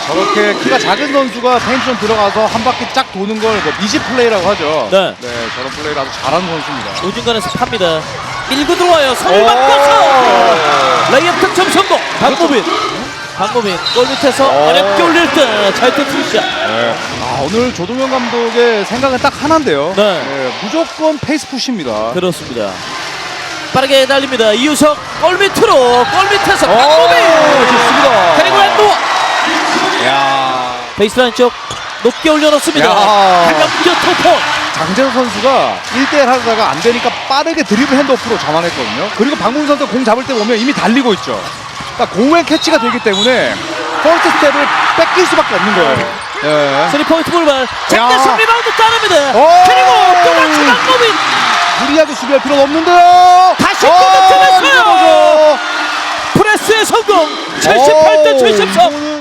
저렇게 키가 작은 선수가 페인트전 들어가서 한 바퀴 쫙 도는 걸뭐 미지 플레이라고 하죠. 네. 저런 플레이를 아주 잘하는 선수입니다. 우중간에서 팝니다. 1구 들어와요. 손을 오! 바꿔서 레이업 득점 성공. 박무빈. 박무빈 골 밑에서 오. 어렵게 올릴 때잘때 투샷. 아, 오늘 조동현 감독의 생각은 딱 하나인데요. 네. 무조건 페이스 푸시입니다. 그렇습니다. 빠르게 달립니다. 이유석 골 밑으로 골 밑에서 오, 박무빈. 베이스라인 쪽 높게 올려놓습니다. 야. 가볍게 투포. 장재석 선수가 1대1 하다가 안 되니까 빠르게 드리블 핸드오프로 전환했거든요. 그리고 박문 선수 공 잡을 때 보면 이미 달리고 있죠. 그러니까 공의 캐치가 되기 때문에 퍼스트 스텝을 뺏길 수밖에 없는 거예요. 예. 스리 포인트 불발. 장대성 리바운드 따릅니다. 오. 그리고 또다시 박무빈. 무리하게 수비할 필요는 없는데요. 다시 어. 이거죠. 프레스의 성공. 78대 오, 73. 이거는